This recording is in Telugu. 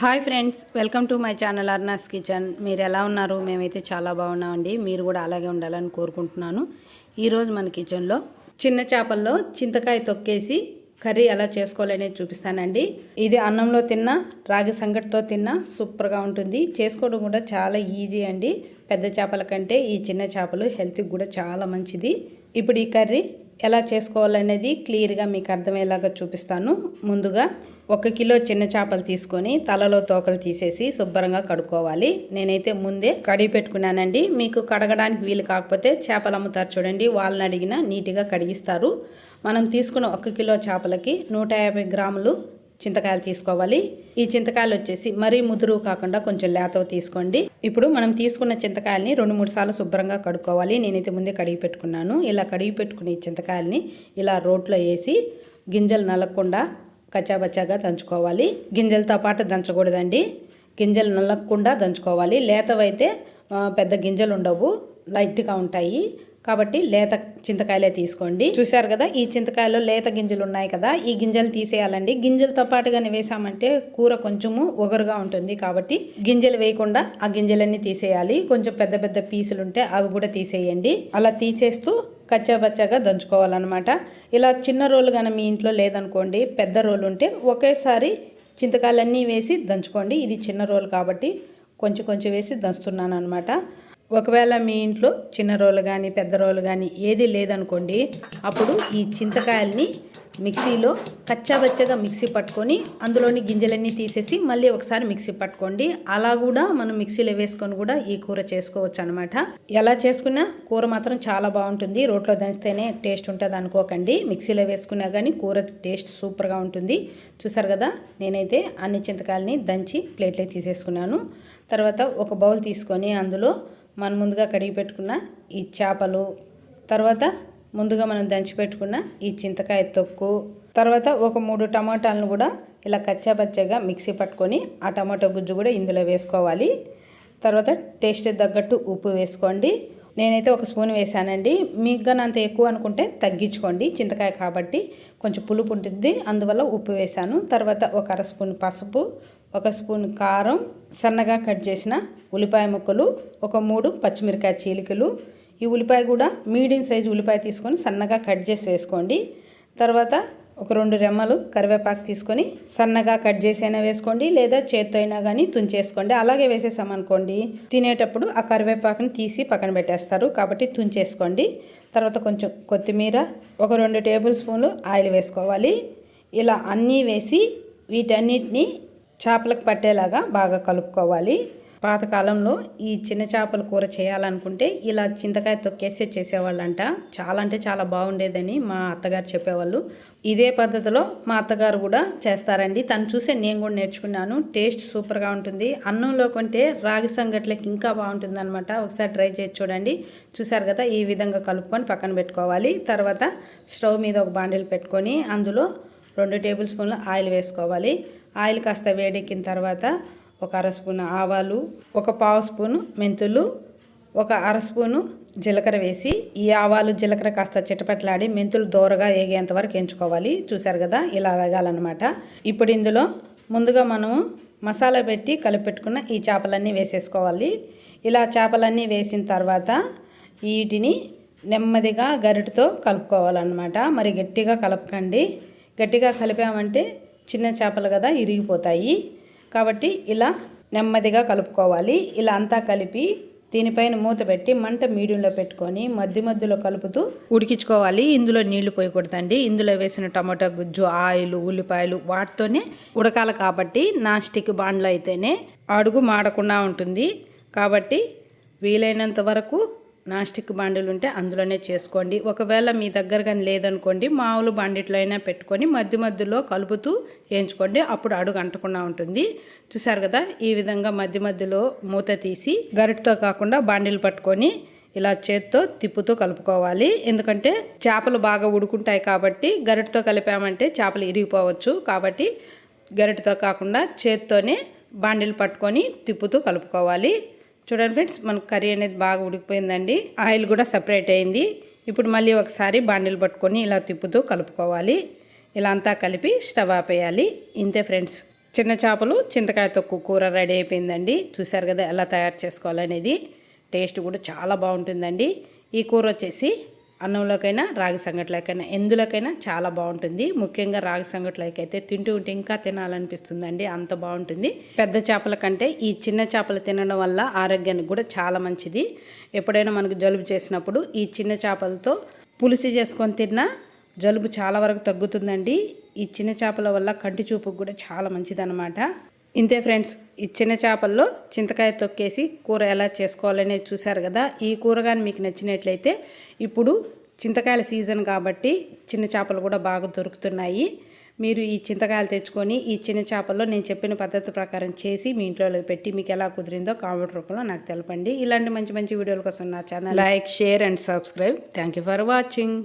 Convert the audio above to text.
Hi friends welcome to my channel Arna's kitchen. మీరు ఎలా ఉన్నారు? మేమైతే చాలా బాగున్నామండి. మీరు కూడా అలాగే ఉండాలని కోరుకుంటున్నాను. ఈరోజు మన కిచెన్లో చిన్న చేపల్లో చింతకాయ తొక్కేసి కర్రీ ఎలా చేసుకోవాలనేది చూపిస్తానండి. ఇది అన్నంలో తిన్నా రాగి సంగటితో తిన్నా సూపర్గా ఉంటుంది. చేసుకోవడం కూడా చాలా ఈజీ అండి. పెద్ద చేపల కంటే ఈ చిన్న చేపలు హెల్త్కి కూడా చాలా మంచిది. ఇప్పుడు ఈ కర్రీ ఎలా చేసుకోవాలనేది క్లియర్గా మీకు అర్థమయ్యేలాగా చూపిస్తాను. ముందుగా ఒక కిలో చిన్న చేపలు తీసుకొని తలలో తోకలు తీసేసి శుభ్రంగా కడుక్కోవాలి. నేనైతే ముందే కడిగి పెట్టుకున్నానండి. మీకు కడగడానికి వీలు కాకపోతే చేపలు అమ్ముతారు చూడండి. వాళ్ళని అడిగినా నీట్గా కడిగిస్తారు. మనం తీసుకున్న ఒక కిలో చేపలకి నూట యాభై గ్రాములు చింతకాయలు తీసుకోవాలి. ఈ చింతకాయలు వచ్చేసి మరీ ముదురు కాకుండా కొంచెం లేతవ తీసుకోండి. ఇప్పుడు మనం తీసుకున్న చింతకాయల్ని రెండు మూడు సార్లు శుభ్రంగా కడుక్కోవాలి. నేనైతే ముందే కడిగి పెట్టుకున్నాను. ఇలా కడిగి పెట్టుకున్న ఈ చింతకాయల్ని ఇలా రోట్లో వేసి గింజలు నలగకుండా కచ్చాబచ్చాగా దంచుకోవాలి. గింజలతో పాటు దంచకూడదండి. గింజలు నల్లకుండా దంచుకోవాలి. లేతవైతే పెద్ద గింజలు ఉండవు. లైట్గా ఉంటాయి. కాబట్టి లేత చింతకాయలే తీసుకోండి. చూశారు కదా ఈ చింతకాయలో లేత గింజలు ఉన్నాయి కదా ఈ గింజలు తీసేయాలండి. గింజలతో పాటుగానే వేసామంటే కూర కొంచెము ఒగరుగా ఉంటుంది కాబట్టి గింజలు వేయకుండా ఆ గింజలన్నీ తీసేయాలి. కొంచెం పెద్ద పెద్ద పీసులు ఉంటే అవి కూడా తీసేయండి. అలా తీసేస్తూ కచ్చాబచ్చాగా దంచుకోవాలన్నమాట. ఇలా చిన్న రోలు కానీ మీ ఇంట్లో లేదనుకోండి పెద్ద రోలు ఉంటే ఒకేసారి చింతకాయలన్నీ వేసి దంచుకోండి. ఇది చిన్న రోలు కాబట్టి కొంచెం కొంచెం వేసి దంచుతున్నాను అనమాట ఒకవేళ మీ ఇంట్లో చిన్న రోలు కానీ పెద్ద రోలు కానీ ఏది లేదనుకోండి అప్పుడు ఈ చింతకాయల్ని మిక్సీలో కచ్చాబచ్చగా మిక్సీ పట్టుకొని అందులోని గింజలన్నీ తీసేసి మళ్ళీ ఒకసారి మిక్సీ పట్టుకోండి. అలా కూడా మనం మిక్సీలో వేసుకొని కూడా ఈ కూర చేసుకోవచ్చు అనమాట ఎలా చేసుకున్నా కూర మాత్రం చాలా బాగుంటుంది. రోట్లో దంచితేనే టేస్ట్ ఉంటుంది అనుకోకండి. మిక్సీలో వేసుకున్నా కానీ కూర టేస్ట్ సూపర్గా ఉంటుంది. చూసారు కదా నేనైతే అన్ని చింతకాయలని దంచి ప్లేట్లో తీసేసుకున్నాను. తర్వాత ఒక బౌల్ తీసుకొని అందులో మనం ముందుగా కడిగి పెట్టుకున్న ఈ చేపలు తర్వాత ముందుగా మనం దంచి పెట్టుకున్న ఈ చింతకాయ తొక్కు తర్వాత ఒక మూడు టమాటాలను కూడా ఇలా కచ్చాపచ్చగా మిక్సీ పట్టుకొని ఆ టమాటో గుజ్జు కూడా ఇందులో వేసుకోవాలి. తర్వాత టేస్ట్ తగ్గట్టు ఉప్పు వేసుకోండి. నేనైతే ఒక స్పూన్ వేసానండి. మీకు కానీ అంత ఎక్కువ అనుకుంటే తగ్గించుకోండి చింతకాయ కాబట్టి. కొంచెం పులుపు ఉంటుంది అందువల్ల ఉప్పు వేసాను. తర్వాత ఒక అర స్పూన్ పసుపు ఒక స్పూన్ కారం సన్నగా కట్ చేసిన ఉల్లిపాయ ముక్కలు ఒక మూడు పచ్చిమిరకాయ చీలికలు. ఈ ఉల్లిపాయ కూడా మీడియం సైజు ఉల్లిపాయ తీసుకొని సన్నగా కట్ చేసి వేసుకోండి. తర్వాత ఒక రెండు రెమ్మలు కరివేపాకు తీసుకొని సన్నగా కట్ చేసి అయినా వేసుకోండి లేదా చేత్తో అయినా కానీ తుంచేసుకోండి. అలాగే వేసేసామనుకోండి తినేటప్పుడు ఆ కరివేపాకుని తీసి పక్కన పెట్టేస్తారు. కాబట్టి తుంచేసుకోండి. తర్వాత కొంచెం కొత్తిమీర ఒక రెండు టేబుల్ స్పూన్లు ఆయిల్ వేసుకోవాలి. ఇలా అన్నీ వేసి వీటన్నిటిని చేపలకు పట్టేలాగా బాగా కలుపుకోవాలి. పాతకాలంలో ఈ చిన్న చేపల కూర చేయాలనుకుంటే ఇలా చింతకాయ తొక్కేసే చేసేవాళ్ళంట. చాలా అంటే చాలా బాగుండేదని మా అత్తగారు చెప్పేవాళ్ళు. ఇదే పద్ధతిలో మా అత్తగారు కూడా చేస్తారండి. తను చూసే నేను కూడా నేర్చుకున్నాను. టేస్ట్ సూపర్గా ఉంటుంది. అన్నంలో కొంటే రాగి సంగట్లకి ఇంకా బాగుంటుంది అనమాట ఒకసారి ట్రై చేసి చూడండి. చూసారు కదా ఈ విధంగా కలుపుకొని పక్కన పెట్టుకోవాలి. తర్వాత స్టవ్ మీద ఒక బాండిల్ పెట్టుకొని అందులో రెండు టేబుల్ స్పూన్ల ఆయిల్ వేసుకోవాలి. ఆయిల్ కాస్త వేడెక్కిన తర్వాత ఒక అర స్పూన్ ఆవాలు ఒక పావు స్పూను మెంతులు ఒక అర స్పూను జీలకర్ర వేసి ఈ ఆవాలు జీలకర్ర కాస్త చిటపట్లాడి మెంతులు దోరగా వేగేంత వరకు ఎంచుకోవాలి. చూసారు కదా ఇలా వేగాలన్నమాట. ఇప్పుడు ఇందులో ముందుగా మనము మసాలా పెట్టి కలిపెట్టుకున్న ఈ చేపలన్నీ వేసేసుకోవాలి. ఇలా చేపలన్నీ వేసిన తర్వాత వీటిని నెమ్మదిగా గరిటతో కలుపుకోవాలన్నమాట. మరి గట్టిగా కలపకండి. గట్టిగా కలిపామంటే చిన్న చేపలు కదా ఇరిగిపోతాయి. కాబట్టి ఇలా నెమ్మదిగా కలుపుకోవాలి. ఇలా అంతా కలిపి దీనిపైన మూత పెట్టి మంట మీడియంలో పెట్టుకొని మధ్య మధ్యలో కలుపుతూ ఉడికించుకోవాలి. ఇందులో నీళ్ళు పోయకూడదండి. ఇందులో వేసిన టమాటా గుజ్జు ఆయిల్ ఉల్లిపాయలు వాటితోనే ఉడకాలి కాబట్టి నాన్ స్టిక్ బాండ్లో అయితేనే అడుగు మాడకుండా ఉంటుంది. కాబట్టి వీలైనంత వరకు నాస్టిక్ బాండీలు ఉంటే అందులోనే చేసుకోండి. ఒకవేళ మీ దగ్గర కానీ లేదనుకోండి మామూలు బాండిట్లో అయినా పెట్టుకొని మధ్య మధ్యలో కలుపుతూ వేయించుకోండి. అప్పుడు అడుగు అంటకుండా ఉంటుంది. చూసారు కదా ఈ విధంగా మధ్య మధ్యలో మూత తీసి గరిటతో కాకుండా బాండీలు పట్టుకొని ఇలా చేత్తో తిప్పుతూ కలుపుకోవాలి. ఎందుకంటే చేపలు బాగా ఉడుకుంటాయి కాబట్టి గరిటతో కలిపామంటే చేపలు ఇరిగిపోవచ్చు. కాబట్టి గరిటతో కాకుండా చేత్తోనే బాండీలు పట్టుకొని తిప్పుతూ కలుపుకోవాలి. చూడండి ఫ్రెండ్స్ మనకు కర్రీ అనేది బాగా ఉడికిపోయిందండి. ఆయిల్ కూడా సపరేట్ అయింది. ఇప్పుడు మళ్ళీ ఒకసారి బాండిల్ పట్టుకొని ఇలా తిప్పుతూ కలుపుకోవాలి. ఇలా అంతా కలిపి స్టవ్ ఆపేయాలి. ఇంతే ఫ్రెండ్స్. చిన్న చేపలు చింతకాయ తొక్కు కూర రెడీ అయిపోయిందండి. చూసారు కదా ఎలా తయారు చేసుకోవాలనేది. టేస్ట్ కూడా చాలా బాగుంటుందండి. ఈ కూర వచ్చేసి అన్నంలోకైనా రాగి సంగట్లోకైనా ఎందులోకైనా చాలా బాగుంటుంది. ముఖ్యంగా రాగి సంగట్లోకైతే తింటూ ఉంటే ఇంకా తినాలనిపిస్తుందండి. అంత బాగుంటుంది. పెద్ద చేపల కంటే ఈ చిన్న చేపలు తినడం వల్ల ఆరోగ్యానికి కూడా చాలా మంచిది. ఎప్పుడైనా మనకు జలుబు చేసినప్పుడు ఈ చిన్న చేపలతో పులుసు చేసుకొని తిన్నా జలుబు చాలా వరకు తగ్గుతుందండి. ఈ చిన్న చేపల వల్ల కంటి చూపుకు కూడా చాలా మంచిదన్నమాట. ఇంతే ఫ్రెండ్స్ ఈ చిన్న చేపల్లో చింతకాయ తొక్కేసి కూర ఎలా చేసుకోవాలనేది చూశారు కదా. ఈ కూర కానీ మీకు నచ్చినట్లయితే ఇప్పుడు చింతకాయల సీజన్ కాబట్టి చిన్న చేపలు కూడా బాగా దొరుకుతున్నాయి. మీరు ఈ చింతకాయలు తెచ్చుకొని ఈ చిన్న చేపల్లో నేను చెప్పిన పద్ధతి ప్రకారం చేసి మీ ఇంట్లో పెట్టి మీకు ఎలా కుదిరిందో కామెంట్ రూపంలో నాకు తెలపండి. ఇలాంటి మంచి మంచి వీడియోల కోసం నా channel like share and subscribe. Thank you for watching.